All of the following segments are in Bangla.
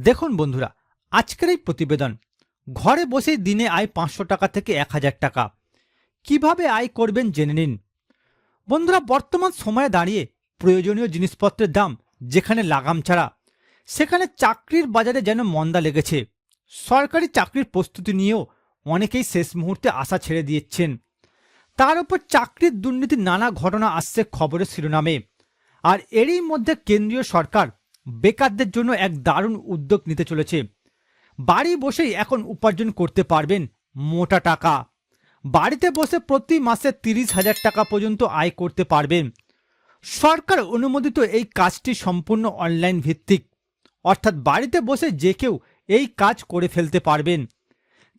দেখুন বন্ধুরা, আজকের এই প্রতিবেদন, ঘরে বসেই দিনে আয় পাঁচশো টাকা থেকে এক হাজার টাকা। কীভাবে আয় করবেন জেনে নিন। বন্ধুরা, বর্তমান সময়ে দাঁড়িয়ে প্রয়োজনীয় জিনিসপত্রের দাম, যেখানে লাগাম ছাড়া, সেখানে চাকরির বাজারে যেন মন্দা লেগেছে। সরকারি চাকরির প্রস্তুতি নিয়েও অনেকেই শেষ মুহূর্তে আশা ছেড়ে দিয়েছেন। তার উপর চাকরির দুর্নীতির নানা ঘটনা আসছে খবরের শিরোনামে। আর এরই মধ্যে কেন্দ্রীয় সরকার বেকারদের জন্য এক দারুণ উদ্যোগ নিতে চলেছে। বাড়ি বসেই এখন উপার্জন করতে পারবেন মোটা টাকা। বাড়িতে বসে প্রতি মাসে তিরিশ হাজার টাকা পর্যন্ত আয় করতে পারবেন। সরকার অনুমোদিত এই কাজটি সম্পূর্ণ অনলাইন ভিত্তিক। অর্থাৎ বাড়িতে বসে যে কেউ এই কাজ করে ফেলতে পারবেন।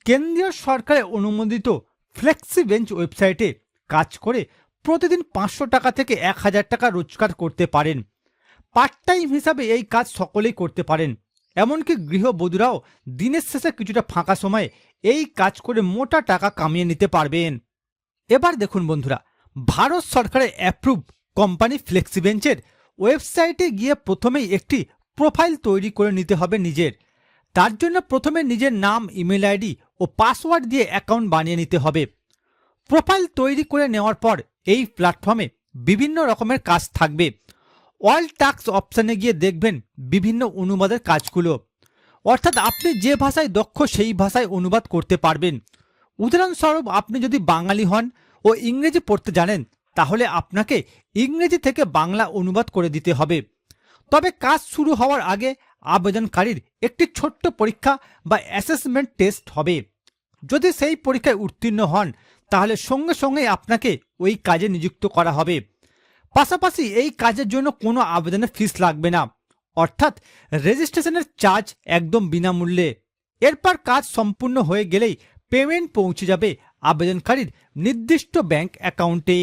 কেন্দ্রীয় সরকারের অনুমোদিত ফ্লেক্সি বেঞ্চ ওয়েবসাইটে কাজ করে প্রতিদিন পাঁচশো টাকা থেকে এক হাজার টাকা রোজগার করতে পারেন। পার্ট টাইম হিসাবে এই কাজ সকলেই করতে পারেন। এমনকি গৃহবধূরাও দিনের শেষে কিছুটা ফাঁকা সময়ে এই কাজ করে মোটা টাকা কামিয়ে নিতে পারবেন। এবার দেখুন বন্ধুরা, ভারত সরকারের অ্যাপ্রুভ কোম্পানি ফ্লেক্সিবেঞ্চের ওয়েবসাইটে গিয়ে প্রথমেই একটি প্রোফাইল তৈরি করে নিতে হবে নিজের। তার জন্য প্রথমে নিজের নাম ইমেল আইডি ও পাসওয়ার্ড দিয়ে অ্যাকাউন্ট বানিয়ে নিতে হবে। প্রোফাইল তৈরি করে নেওয়ার পর এই প্ল্যাটফর্মে বিভিন্ন রকমের কাজ থাকবে। অল টাক্স অপশানে গিয়ে দেখবেন বিভিন্ন অনুবাদের কাজগুলো। অর্থাৎ আপনি যে ভাষায় দক্ষ সেই ভাষায় অনুবাদ করতে পারবেন। উদাহরণস্বরূপ আপনি যদি বাঙালি হন ও ইংরেজি পড়তে জানেন, তাহলে আপনাকে ইংরেজি থেকে বাংলা অনুবাদ করে দিতে হবে। তবে কাজ শুরু হওয়ার আগে আবেদনকারীর একটি ছোট্ট পরীক্ষা বা অ্যাসেসমেন্ট টেস্ট হবে। যদি সেই পরীক্ষায় উত্তীর্ণ হন, তাহলে সঙ্গে সঙ্গে আপনাকে ওই কাজে নিযুক্ত করা হবে। পাশাপাশি এই কাজের জন্য কোনো আবেদনের ফিস লাগবে না। অর্থাৎ রেজিস্ট্রেশনের চার্জ একদম বিনামূল্যে। এরপর কাজ সম্পূর্ণ হয়ে গেলেই পেমেন্ট পৌঁছে যাবে আবেদনকারীর নির্দিষ্ট ব্যাংক অ্যাকাউন্টে